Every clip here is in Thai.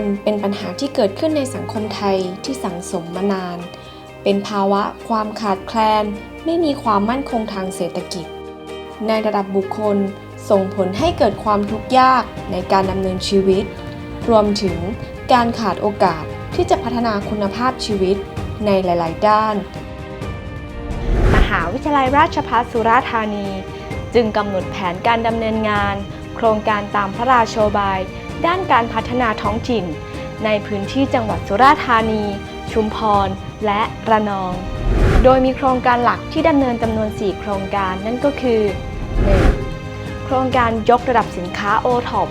นเป็นปัญหาที่เกิดขึ้นในสังคมไทยที่สังสมมานาน เป็นภาวะความขาดแคลน ไม่มีความมั่นคงทางเศรษฐกิจ ในระดับบุคคลส่งผลให้เกิดความทุกข์ยากในการดำเนินชีวิต รวมถึงการขาดโอกาสที่จะพัฒนาคุณภาพชีวิตในหลาย ๆ ด้าน มหาวิทยาลัยราชภัฏสุราษฎร์ธานี จึงกำหนดแผนการดำเนินงาน โครงการตามพระราโชบาย ด้านการพัฒนาท้องถิ่น ในพื้นที่จังหวัดสุราษฎร์ธานี ชุมพร และระนอง โดยมีโครงการหลักที่ดำเนินจำนวน 4 โครงการนั่นก็คือ 1. โครงการยกระดับสินค้าโอท็อป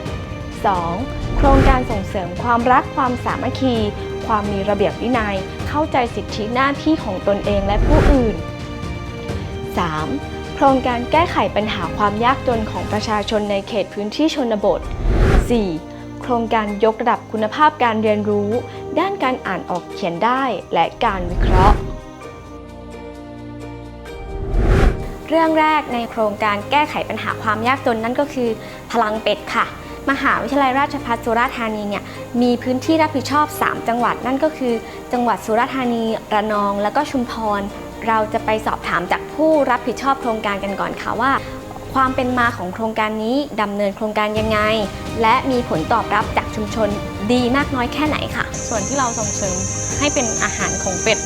2. โครงการส่งเสริมความรักความสามัคคี ความมีระเบียบวินัย เข้าใจสิทธิหน้าที่ของตนเองและผู้อื่น 3. โครงการแก้ไขปัญหาความยากจนของประชาชนในเขตพื้นที่ชนบท 4. โครงการยกระดับคุณภาพการเรียนรู้ ด้านการอ่านออกเขียนได้และการวิเคราะห์ เรื่องแรกในโครงการแก้ไขปัญหาความยากจนนั่นก็คือ พลังเป็ดค่ะ มหาวิทยาลัยราชภัฏสุราษฎร์ธานีเนี่ยมีพื้นที่รับผิดชอบ 3 จังหวัดนั่นก็คือ จังหวัดสุราษฎร์ธานี ระนอง แล้วก็ชุมพรเราจะไปสอบถามจากผู้รับผิดชอบโครงการกันก่อนค่ะว่า ความเป็นมาของโครงการนี้ดำเนินโครงการยังไง และมีผลตอบรับจากชุมชนดีมากน้อยแค่ไหนค่ะ ส่วนที่เราส่งเสริมให้เป็นอาหารของเป็ด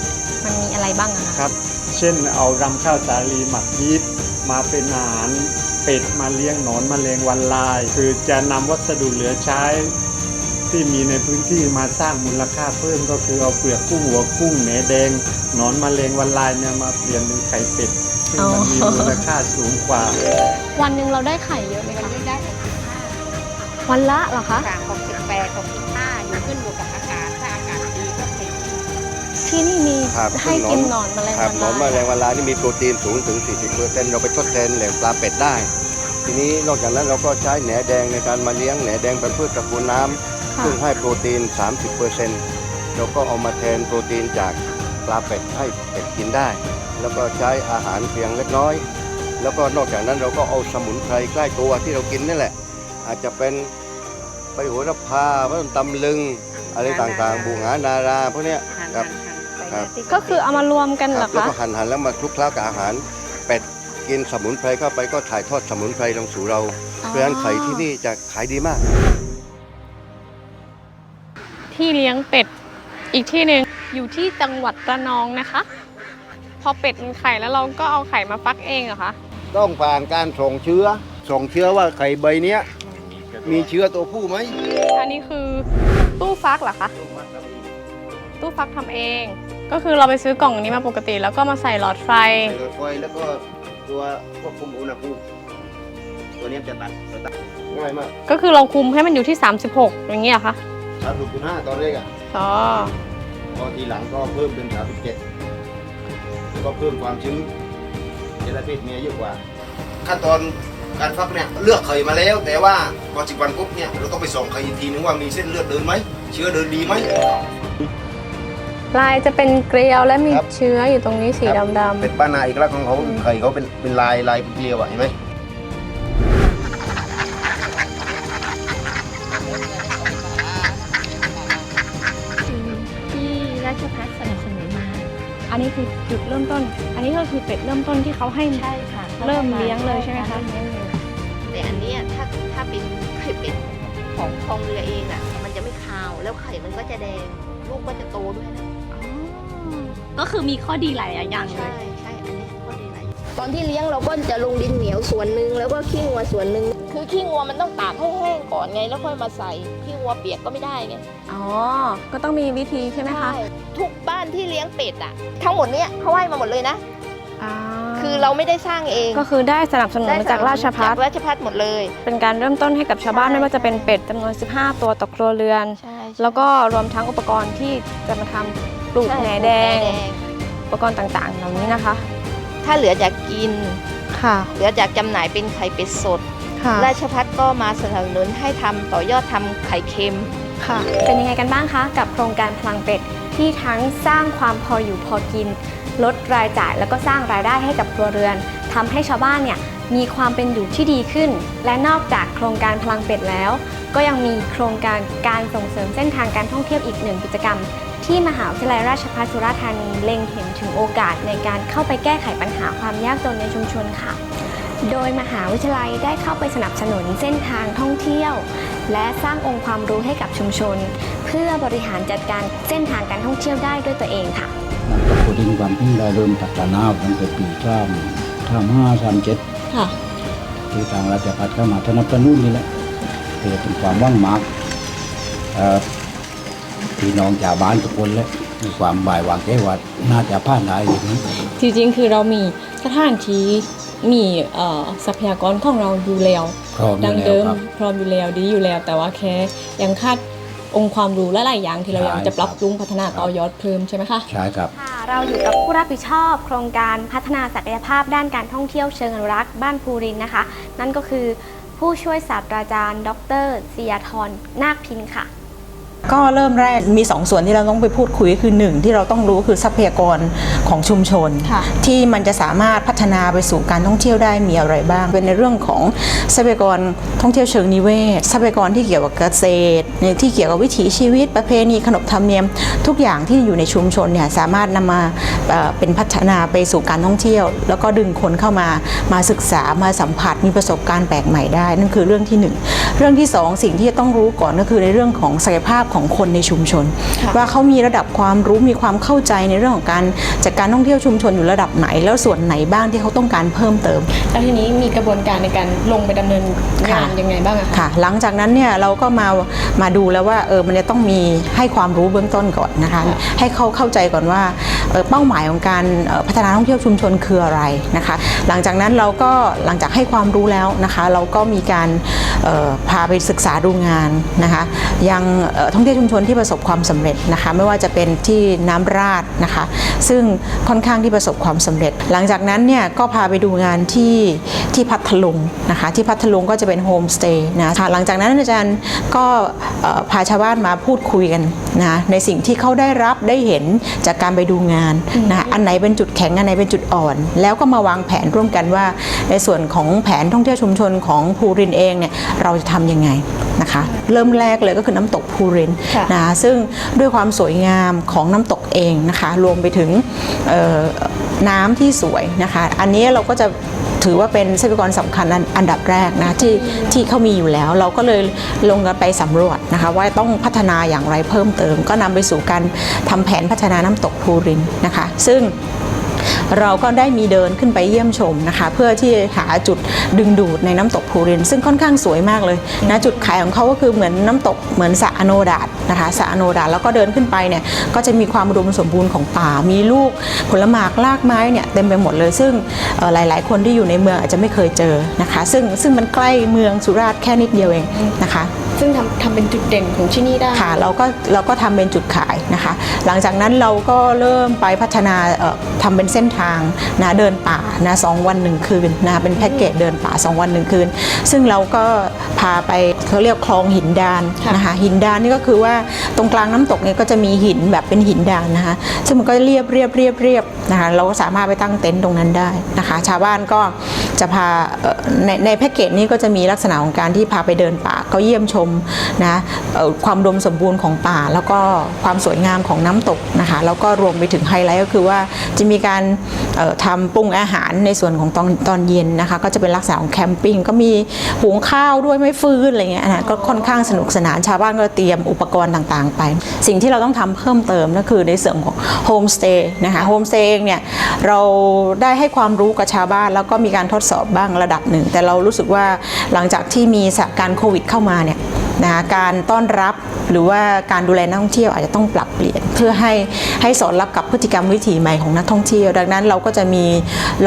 มันมีอะไรบ้างอะคะครับ เช่นเอารำข้าวสาลีหมักยีสต์มาเป็นอาหารเป็ดมาเลี้ยงหนอนมแมลงวันลาย คือจะนำวัสดุเหลือใช้ ที่มีในพื้นที่มาสร้างมูลค่าเพิ่มก็คือเอาเปลือกกุ้งหัวกุ้งแหนแดงหนอนมแมลงวันลายเนี่ยมาเปลี่ยนเป็นไข่เป็ด ซึ่งมันมีมูลค่าสูงกว่า วันหนึ่งเราได้ไข่เยอะไหมวันคะนี้ได้หกสิบห้าวันละเหรอคะค่ะหกสิบแปดหกสิบห้าอยู่ขึ้นอยู่กับอากาศ ถ้าอากาศดีก็สิบที่นี่มีครับให้กินหนอนแมลงครับวันหนอนแมลลายงวันลายนี่มีโปรตีนสูงถึง 40เปอร์เซ็นต์เราไปทดแทนแหล่งปลาเป็ดได้ ทีนี้นอกจากนั้นเราก็ใช้แหนแดงในการมาเลี้ยงแหนแดงเป็นพืชตระกูลน้ำค่ะซึ่งให้โปรตีน 30เปอร์เซ็นต์เราก็เอามาแทนโปรตีนจาก ปลาเป็ดให้เป็ดกินได้ แล้วก็ใช้อาหารเพียงเล็กน้อย แล้วก็นอกจากนั้นเราก็เอาสมุนไพรใกล้ตัวที่เรากินนี่แหละ อาจจะเป็นใบโหระพาพระตำลึง อะไรต่างๆ บูหงานาราพวกเนี้ยหั่นครับหั่นหั่นไปครับที่ก็คือเอามารวมกันเหรครัอบแล้วคะ ก็หั่นหั่นแล้วมาคลุกเคล้ากับอาหาร เป็ดกินสมุนไพรเข้าไปก็ถ่ายทอดสมุนไพรลงสู่เรา เพราะฉะนั้นไข่ที่นี่จะขายดีมาก ที่เลี้ยงเป็ดอีกที่หนึ่ง อยู่ที่จังหวัดระนองนะคะ พอเป็ดมันไข่แล้วเราก็เอาไข่มาฟักเองเหรอคะต้องผ่านการส่งเชื้อ ส่งเชื้อว่าไข่ใบเนี้ย มีเชื้อตัวผู้ไหมอันนี้คือตู้ฟักเหรอคะตู้ฟักทำเอง ก็คือเราไปซื้อกล่องนี้มาปกติ แล้วก็มาใส่หลอดไฟใส่หลอดไฟแล้วก็ตัวควบคุมอุณหภูมิตัวเนี้ยจะตัดจะตัดง่ายมากก็คือเราคุมให้มันอยู่ที่ 36 อย่างเงี้ยเหรอคะสามสิบจุดห้าตอนแรกอะอ๋อ พอทีหลังก็เพิ่มเป็นสามสิบเจ็ดแล้วก็เพิ่มความชื้นจะได้เพศเมียเยอะกว่า ขั้นตอนการฟักเนี่ยเลือกไข่มาแล้ว แต่ว่าพอสิบวันปุ๊บเนี่ยเราต้องไปส่องไข่อีกทีนึงว่ามีเส้นเลือดเดินไหมเชื้อเดินดีไหมลายจะเป็นเกลียวและมีครับเชื้ออยู่ตรงนี้สีดำเป็นป้านาอีกลักษณ์ของเขาไข่เขาเป็นเป็นลายลายเป็นเกลียวอะเห็นไหม คือจุดเริ่มต้น อันนี้ก็คือเป็ดเริ่มต้นที่เขาให้ ใช่ค่ะเริ่มเลี้ยงเลยใช่ไหมคะแต่อันเนี้ยถ้าถ้าเป็นไข่เป็ดของคลองเรือเองอะ มันจะไม่คาวแล้วไข่มันก็จะแดง ลูกก็จะโตด้วยนะก็คือมีข้อดีหลายอย่างเลใช่ย ใช่อันนี้ก็ดีหลายตอนที่เลี้ยงเราก็จะลงดินเหนียวส่วนหนึ่งแล้วก็ขี้งัวส่วนหนึ่งคือขี้งัวมันต้องตากให้แห้งก่อนไง แล้วค่อยมาใส่ขี้งัวเปียกก็ไม่ได้ไง อ๋อ ก็ต้องมีวิธีใช่ไหมคะ ทุกบ้านที่เลี้ยงเป็ดอะทั้งหมดเนี้ยเขาให้มาหมดเลยนะอ่าคือเราไม่ได้สร้างเองก็คือได้สนับสนุนมาจากราชพัฒจากราชพัฒหมดเลย เป็นการเริ่มต้นให้กับชาวบ้านใช่ ไม่ว่าจะเป็นเป็ดจำนวน 15 ตัวต่อครัวเรือน ใช่แล้วก็รวมทั้งอุปกรณ์ที่จะมาทำปลูกแหนแดงอุปกรณ์ต่างๆ เหล่านี้นะคะถ้าเหลือจากกิน ค่ะเหลือจากจำหน่ายเป็นไข่เป็ดสด ค่ะราชพัฒก็มาสนับสนุนให้ทำต่อยอดทำไข่เค็ม ค่ะ เป็นยังไงกันบ้างคะ กับโครงการพลังเป็ด ที่ทั้งสร้างความพออยู่พอกิน ลดรายจ่ายแล้วก็สร้างรายได้ให้กับครัวเรือนทำให้ชาวบ้านเนี่ยมีความเป็นอยู่ที่ดีขึ้น และนอกจากโครงการพลังเป็ดแล้ว ก็ยังมีโครงการการส่งเสริมเส้นทางการท่องเที่ยวอีกหนึ่งกิจกรรม ที่มหาวิทยาลัยราชภัฏสุราษฎร์ธานีเล็งเห็นถึงโอกาสในการเข้าไปแก้ไขปัญหาความยากจนในชุมชนค่ะ โดยมหาวิทยาลัยได้เข้าไปสนับสนุนเส้นทางท่องเที่ยว และสร้างองค์ความรู้ให้กับชุมชน เพื่อบริหารจัดการเส้นทางการท่องเที่ยวได้ด้วยตัวเองค่ะกับผู้ดินความพึ่งได้เริ่มพัฒนาตั้งแต่ปีข้ามข้ามห้าข้ามเจ็ดค่ะที่ทางราชพัฒเข้ามาสนับสนุนนี่แหละเพื่อเป็นความหว่างมากเอ่อพี่น้องชาวบ้านทุกคนและมีความบ่ายวางใจว่าน่าจะผ่านได้อย่างนี้จริงๆคือเรามีสถานที่ มีเอ่อทรัพยากรของเราอยู่แล้วพร้อมอดัยู่งแล้วเดิมครับพร้อมอยู่แล้วดีอยู่แล้ว แต่ว่าแค่ยังขาดองค์ความรู้และหลายอย่างที่เราใช่ยังจะปรับครับปรุงพัฒนาต่อยอดเพิ่มใช่ไหมคะใช่ครับค่ะเราอยู่กับผู้รับผิดชอบ โครงการพัฒนาศักยภาพด้านการท่องเที่ยวเชิงอนุรักษ์บ้านภูรินทร์นะคะ นั่นก็คือผู้ช่วยศาสตราจารย์ ดรศิยาธรนาคพินค่ะ ก็เริ่มแรกมี 2 ส่วนที่เราต้องไปพูดคุยคือ 1 ที่เราต้องรู้คือทรัพยากรของชุมชนค่ะที่มันจะสามารถพัฒนาไปสู่การท่องเที่ยวได้มีอะไรบ้าง เป็นในเรื่องของทรัพยากรท่องเที่ยวเชิงนิเวศ ทรัพยากรที่เกี่ยวกับเกษตร ที่เกี่ยวกับวิถีชีวิตประเพณีขนบธรรมเนียม ทุกอย่างที่อยู่ในชุมชนเนี่ยสามารถนำมาเอ่อเป็นพัฒนาไปสู่การท่องเที่ยว แล้วก็ดึงคนเข้ามามาศึกษามาสัมผัสมีประสบการณ์แปลกใหม่ได้ นั่นคือเรื่องที่หนึ่งเรื่องที่สองสิ่งที่จะต้องรู้ก่อนก็คือในเรื่องของศักยภาพของคนในชุมชน ว่าเขามีระดับความรู้มีความเข้าใจในเรื่องของการจัดการท่องเที่ยวชุมชนอยู่ระดับไหน แล้วส่วนไหนบ้างที่เขาต้องการเพิ่มเติม แล้วทีนี้มีกระบวนการในการลงไปดำเนินงานค่ะยังไงบ้างอะคะค่ะ หลังจากนั้นเนี่ยเราก็มามาดูแล้วว่าเออมันจะต้องมีให้ความรู้เบื้องต้นก่อนนะคะ ให้เขาเข้าใจก่อนว่าเอ่อเป้าหมายของการเอ่อพัฒนาท่องเที่ยวชุมชนคืออะไรนะคะ หลังจากนั้นเราก็หลังจากให้ความรู้แล้วนะคะ เราก็มีการเอ่อพาไปศึกษาดูงานนะคะยังเอ่อท่องเที่ยวชุมชนที่ประสบความสำเร็จนะคะ ไม่ว่าจะเป็นที่น้ำราดนะคะ ซึ่งค่อนข้างที่ประสบความสำเร็จ หลังจากนั้นเนี่ยก็พาไปดูงานที่ที่พัทลุงนะคะ ที่พัทลุงก็จะเป็นโฮมสเตย์นะคะหลังจากนั้นอาจารย์ก็เอ่อพาชาวบ้านมาพูดคุยกันนะในสิ่งที่เขาได้รับได้เห็นจากการไปดูงานนะคะอันไหนเป็นจุดแข็งอันไหนเป็นจุดอ่อน แล้วก็มาวางแผนร่วมกันว่า ในส่วนของแผนท่องเที่ยวชุมชนของภูรินเองเนี่ยเราจะทำยังไง นะคะ เริ่มแรกเลยก็คือน้ำตกภูรินค่ะนะคะซึ่งด้วยความสวยงามของน้ำตกเองนะคะ รวมไปถึงเอ่อน้ำที่สวยนะคะ อันนี้เราก็จะถือว่าเป็นทรัพยากรสำคัญอันอันดับแรกนะที่ที่เขามีอยู่แล้ว เราก็เลยลงกันไปสำรวจนะคะ ว่าต้องพัฒนาอย่างไรเพิ่มเติม ก็นำไปสู่การทำแผนพัฒนาน้ำตกภูรินนะคะ ซึ่ง เราก็ได้มีเดินขึ้นไปเยี่ยมชมนะคะ เพื่อที่หาจุดดึงดูดในน้ำตกภูริน ซึ่งค่อนข้างสวยมากเลยนะจุดขายของเขาก็คือเหมือนน้ำตกเหมือนสระอโนดาตนะคะสระอโนดาตแล้วก็เดินขึ้นไปเนี่ยก็จะมีความอุดมสมบูรณ์ของป่า มีลูกผลหมากรากไม้เนี่ยเต็มไปหมดเลย ซึ่งหลาย ๆ คนที่อยู่ในเมืองอาจจะไม่เคยเจอนะคะ ซึ่งซึ่งมันใกล้เมืองสุราษฎร์แค่นิดเดียวเองนะคะ ซึ่งทำทำเป็นจุดเด่นของที่นี่ได้ ค่ะเราก็เราก็ทำเป็นจุดขายนะคะ หลังจากนั้นเราก็เริ่มไปพัฒนาเอ่อทำเป็นเส้นทางนะเดินป่านะสองวันหนึ่งคืนนะเป็นแพ็กเกจเดินป่า 2 วันหนึ่งคืน ซึ่งเราก็พาไปเขาเรียกคลองหินดานค่ะนะคะหินดานนี่ก็คือว่าตรงกลางน้ำตกเนี่ยก็จะมีหินแบบเป็นหินดานนะคะซึ่งมันก็เรียบเรียบเรียบเรียบนะคะเราก็สามารถไปตั้งเต็นท์ตรงนั้นได้นะคะ ชาวบ้านก็ จะพาในในแพ็กเกจนี้ก็จะมีลักษณะของการที่พาไปเดินป่าก็เยี่ยมชมนะความดมสมบูรณ์ของป่า แล้วก็ความสวยงามของน้ำตกนะคะแล้วก็รวมไปถึงไฮไลท์ก็คือว่าจะมีการ ทำปรุงอาหารในส่วนของตอนตอนเย็นนะคะ ก็จะเป็นลักษณะของแคมปิ้งก็มีหุงข้าวด้วยไม่ฟืนอะไรเงี้ยนะก็ค่อนข้างสนุกสนานชาวบ้านก็เตรียมอุปกรณ์ต่างๆ ไป สิ่งที่เราต้องทำเพิ่มเติมก็คือในส่วนของโฮมสเตย์นะคะโฮมสเตย์เองเนี่ยเราได้ให้ความรู้กับชาวบ้าน แล้วก็มีการทดสอบบ้างระดับหนึ่ง แต่เรารู้สึกว่าหลังจากที่มีสถานการณ์โควิดเข้ามาเนี่ย นะคะการต้อนรับหรือว่าการดูแลนักท่องเที่ยวอาจจะต้องปรับเปลี่ยน เพื่อให้ให้สอดรับกับพฤติกรรมวิถีใหม่ของนักท่องเที่ยว ดังนั้นเราก็จะมี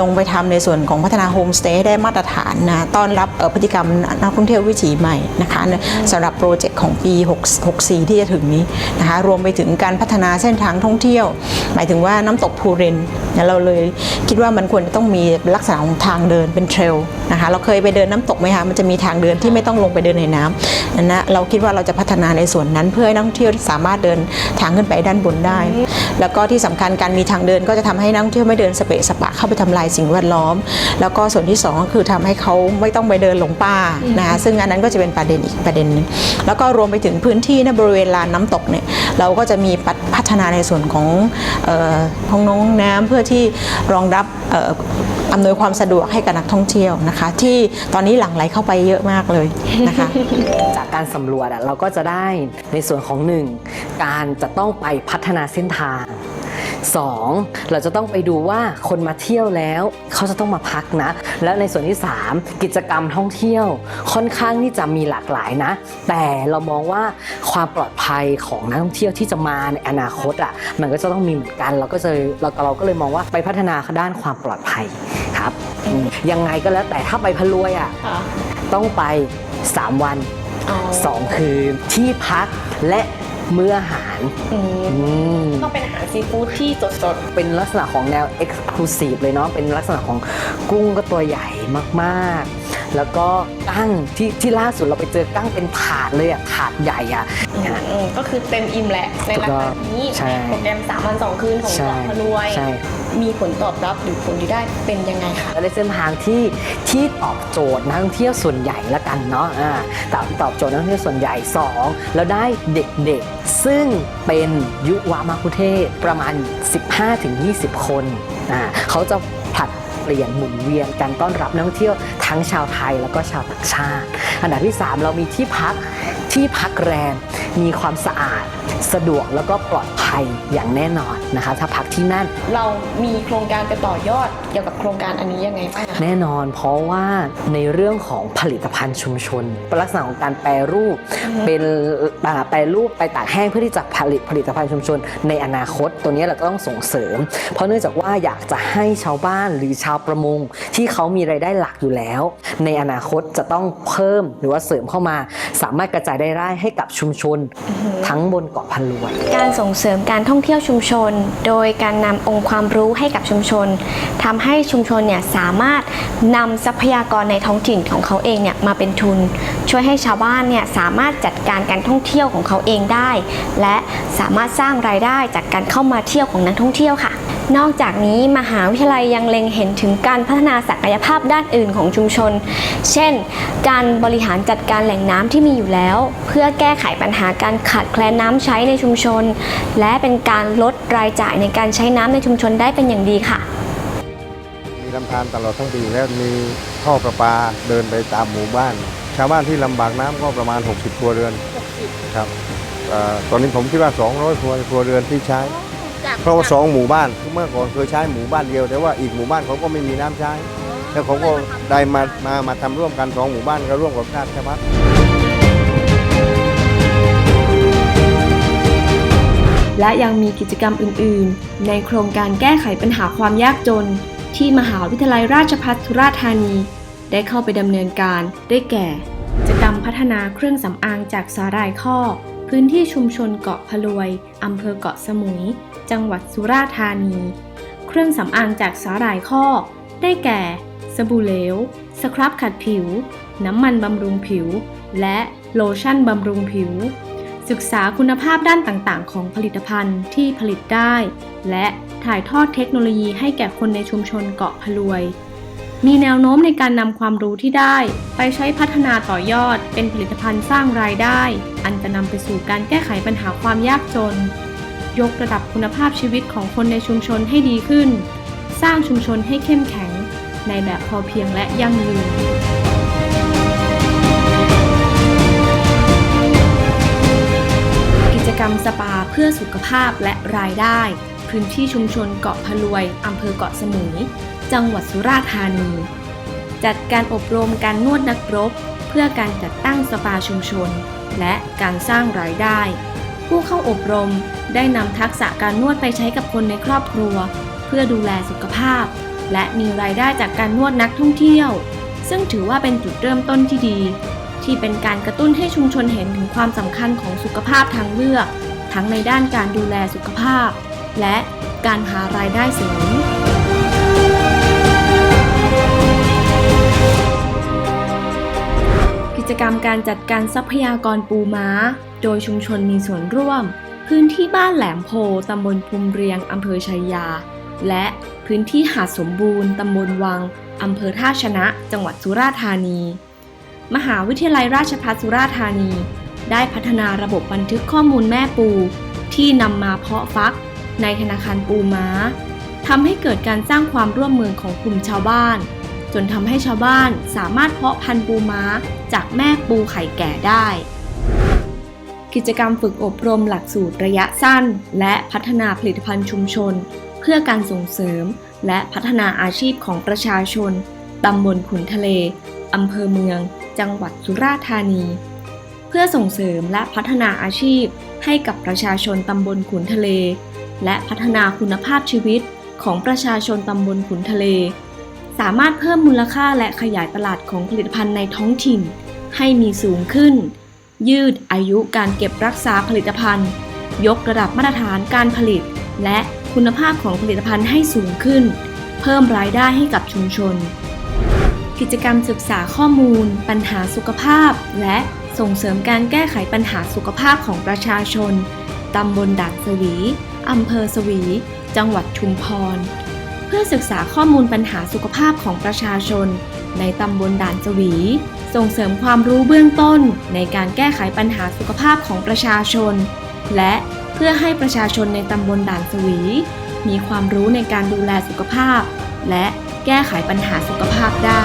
ลงไปทำในส่วนของพัฒนาโฮมสเตย์ได้มาตรฐานนะต้อนรับพฤติกรรมนักท่องเที่ยววิถีใหม่นะคะสำหรับโปรเจกต์ของปี 64 ที่จะถึงนี้นะคะรวมไปถึงการพัฒนาเส้นทางท่องเที่ยว หมายถึงว่าน้ำตกภูเรนเราเลยคิดว่ามันควรจะต้องมีลักษณะของทางเดินเป็นเทรลนะคะเราเคยไปเดินน้ำตกไหมคะมันจะมีทางเดินที่ไม่ต้องลงไปเดินในน้ำนั่นนะเราคิดว่าเราจะพัฒนาในส่วนนั้น เพื่อให้นักท่องเที่ยวสามารถเดินทางขึ้นไปด้านบนได้ แล้วก็ที่สำคัญการมีทางเดินก็จะทำให้นักท่องเที่ยวไม่เดินสเปะสปะเข้าไปทำลายสิ่งแวดล้อม แล้วก็ส่วนที่สองก็คือทำให้เขาไม่ต้องไปเดินหลงป่านะคะซึ่งอันนั้นก็จะเป็นประเด็นอีกประเด็นหนึงแล้วก็รวมไปถึงพื้นที่ในบริเวณลานน้ำตกเนี่ยเราก็จะมีปัด ฒนาในส่วนของห้องน้องน้ำเพื่อที่รองรับอำนวยความสะดวกให้กับนักท่องเที่ยวนะคะ ที่ตอนนี้หลั่งไหลเข้าไปเยอะมากเลยนะคะ จากการสำรวจเราก็จะได้ในส่วนของหนึ่งการจะต้องไปพัฒนาเส้นทาง 2. เราจะต้องไปดูว่าคนมาเที่ยวแล้ว เขาจะต้องมาพักนะ และในส่วนที่ 3 กิจกรรมท่องเที่ยวค่อนข้างที่จะมีหลากหลายนะ แต่เรามองว่าความปลอดภัยของนักท่องเที่ยวที่จะมาในอนาคตอะมันก็จะต้องมีเหมือนกัน เราก็จะเราเราก็เลยมองว่าไปพัฒนาด้านความปลอดภัยครับอืมยังไงก็แล้วแต่ถ้าไปพะรวยอะค่ะต้องไป 3 วัน 2 คืนที่พักและ มื้ออาหารอืมอืมต้องเป็นอาหารซีฟู้ดที่สดเป็นลักษณะของแนว Exclusive เลยเนาะเป็นลักษณะของกุ้งก็ตัวใหญ่มากๆ แล้วก็กั้งที่ที่ล่าสุดเราไปเจอกั้งเป็นถาดเลยอะถาดใหญ่อะๆอืมก็คือเต็มอิ่มแหละ ในราคานี้ใช่โปรแกรมสามวันสองคืนของใช่เกาะพะรวย ใช่ มีผลตอบรับหรือผลที่ได้เป็นยังไงคะ และในเส้นทางที่ที่ตอบโจทย์นักท่องเที่ยวส่วนใหญ่ละกันเนาะอ่าตอบตอบโจทย์นักท่องเที่ยวส่วนใหญ่ 2 แล้วได้เด็กๆ ซึ่งเป็นยุวมาคุเทศก์ประมาณ 15-20 คนอ่าเขาจะผลัด เปลี่ยนหมุนเวียนการต้อนรับนักท่องเที่ยวทั้งชาวไทยแล้วก็ชาวต่างชาติ อันดับที่ 3 เรามีที่พักที่พักแรมมีความสะอาด สะดวกแล้วก็ปลอดภัยอย่างแน่นอนนะคะ ถ้าพักที่นั่น เรามีโครงการจะต่อยอดเกี่ยวกับโครงการอันนี้ยังไงบ้างแน่นอนเพราะว่าในเรื่องของผลิตภัณฑ์ชุมชนเป็นลักษณะของการแปรรูปเป็นอ่าแปรรูปไปตากแห้งเพื่อที่จะผลิตผลิตภัณฑ์ชุมชน ในอนาคตตัวนี้เราก็ต้องส่งเสริม เพราะเนื่องจากว่าอยากจะให้ชาวบ้านหรือชาวประมง ที่เขามีรายได้หลักอยู่แล้ว ในอนาคตจะต้องเพิ่มหรือว่าเสริมเข้ามา สามารถกระจายรายได้ให้กับชุมชน ทั้งบนเกาะพันลวยการส่งเสริมการท่องเที่ยวชุมชน โดยการนำองค์ความรู้ให้กับชุมชนทำให้ชุมชนเนี่ยสามารถนำทรัพยากรในท้องถิ่นของเขาเองเนี่ยมาเป็นทุน ช่วยให้ชาวบ้านเนี่ยสามารถจัดการการท่องเที่ยวของเขาเองได้ และสามารถสร้างรายได้จากการเข้ามาเที่ยวของนักท่องเที่ยวค่ะ นอกจากนี้มหาวิทยาลัยยังเล็งเห็นถึงการพัฒนาศักยภาพด้านอื่นของชุมชน เช่น การบริหารจัดการแหล่งน้ำที่มีอยู่แล้ว เพื่อแก้ไขปัญหาการขาดแคลนน้ำใช้ในชุมชน และเป็นการลดรายจ่ายในการใช้น้ำในชุมชนได้เป็นอย่างดีค่ะ ลำธารตลอดทั้งปีแล้วมีท่อประปาเดินไปตามหมู่บ้าน ชาวบ้านที่ลำบากน้ำก็ประมาณ 60 ครัวเรือนครับเอ่อตอนนี้ผมคิดว่า 200 ครัวครัวเรือนที่ใช้เพราะว่าสองหมู่บ้านเมื่อก่อนเคยใช้หมู่บ้านเดียว แต่ว่าอีกหมู่บ้านเขาก็ไม่มีน้ำใช้ แล้วเขาก็ได้มามามาทำร่วมกันสองหมู่บ้านก็ร่วมกับชาติพัฒน์และยังมีกิจกรรมอื่น ๆ ในโครงการแก้ไขปัญหาความยากจน ที่มหาวิทยาลัยราชภัฏสุราษฎร์ธานี ได้เข้าไปดำเนินการได้แก่กิจกรรมพัฒนาเครื่องสำอางจากสาหร่ายข้อ พื้นที่ชุมชนเกาะพลวยอำเภอเกาะสมุย จังหวัดสุราษฎร์ธานี เครื่องสำอางจากสาหร่ายข้อ ได้แก่ สบู่เหลว สครับขัดผิว น้ำมันบำรุงผิว และโลชั่นบำรุงผิว ศึกษาคุณภาพด้านต่างๆ ของผลิตภัณฑ์ที่ผลิตได้ และถ่ายทอดเทคโนโลยีให้แก่คนในชุมชนเกาะพะลวย มีแนวโน้มในการนำความรู้ที่ได้ ไปใช้พัฒนาต่อยอด เป็นผลิตภัณฑ์สร้างรายได้ อันจะนำไปสู่การแก้ไขปัญหาความยากจน ยกระดับคุณภาพชีวิตของคนในชุมชนให้ดีขึ้น สร้างชุมชนให้เข้มแข็ง ในแบบพอเพียงและยั่งยืน รมสปาเพื่อสุขภาพและรายได้ พื้นที่ชุมชนเกาะพะลวยอำเภอเกาะสมุย จังหวัดสุราษฎร์ธานี จัดการอบรมการนวดนักรบ เพื่อการจัดตั้งสปาชุมชน และการสร้างรายได้ ผู้เข้าอบรมได้นำทักษะการนวดไปใช้กับคนในครอบครัว เพื่อดูแลสุขภาพ และมีรายได้จากการนวดนักท่องเที่ยว ซึ่งถือว่าเป็นจุดเริ่มต้นที่ดี ที่เป็นการกระตุ้นให้ชุมชนเห็นถึงความสำคัญของสุขภาพทางเลือก ทั้งในด้านการดูแลสุขภาพ และการหารายได้เสริมกิจกรรมการจัดการทรัพยากรปูม้า โดยชุมชนมีส่วนร่วม พื้นที่บ้านแหลมโพตำบลภูมิเรียงอำเภอชัยยา และพื้นที่หาดสมบูรณ์ตำบลวังอำเภอท่าชนะ จังหวัดสุราษฎร์ธานี มหาวิทยาลัยราชภัฏสุราษฎร์ธานี ได้พัฒนาระบบบันทึกข้อมูลแม่ปู ที่นำมาเพาะฟัก ในธนาคารปูม้าทำให้เกิดการสร้างความร่วมมือของกลุ่มชาวบ้าน จนทำให้ชาวบ้านสามารถเพาะพันธุ์ปูม้าจากแม่ปูไข่แก่ได้ กิจกรรมฝึกอบรมหลักสูตรระยะสั้น และพัฒนาผลิตภัณฑ์ชุมชน เพื่อการส่งเสริม และพัฒนาอาชีพของประชาชนตำบลขุนทะเลอำเภอเมือง จังหวัดสุราษฎร์ธานี เพื่อส่งเสริมและพัฒนาอาชีพให้กับประชาชนตำบลขุนทะเล และพัฒนาคุณภาพชีวิตของประชาชนตำบลขุนทะเล สามารถเพิ่มมูลค่าและขยายตลาดของผลิตภัณฑ์ในท้องถิ่น ให้มีสูงขึ้น ยืดอายุการเก็บรักษาผลิตภัณฑ์ ยกระดับมาตรฐานการผลิต และคุณภาพของผลิตภัณฑ์ให้สูงขึ้น เพิ่มรายได้ให้กับชุมชน กิจกรรมศึกษาข้อมูล ปัญหาสุขภาพ และส่งเสริมการแก้ไขปัญหาสุขภาพของประชาชน ตำบลด่านสวี อำเภอสวี จังหวัดชุมพร เพื่อศึกษาข้อมูลปัญหาสุขภาพของประชาชน ในตำบลด่านสวี ส่งเสริมความรู้เบื้องต้นในการแก้ไขปัญหาสุขภาพของประชาชน และเพื่อให้ประชาชนในตำบลด่านสวี มีความรู้ในการดูแลสุขภาพ และ แก้ไขปัญหาสุขภาพได้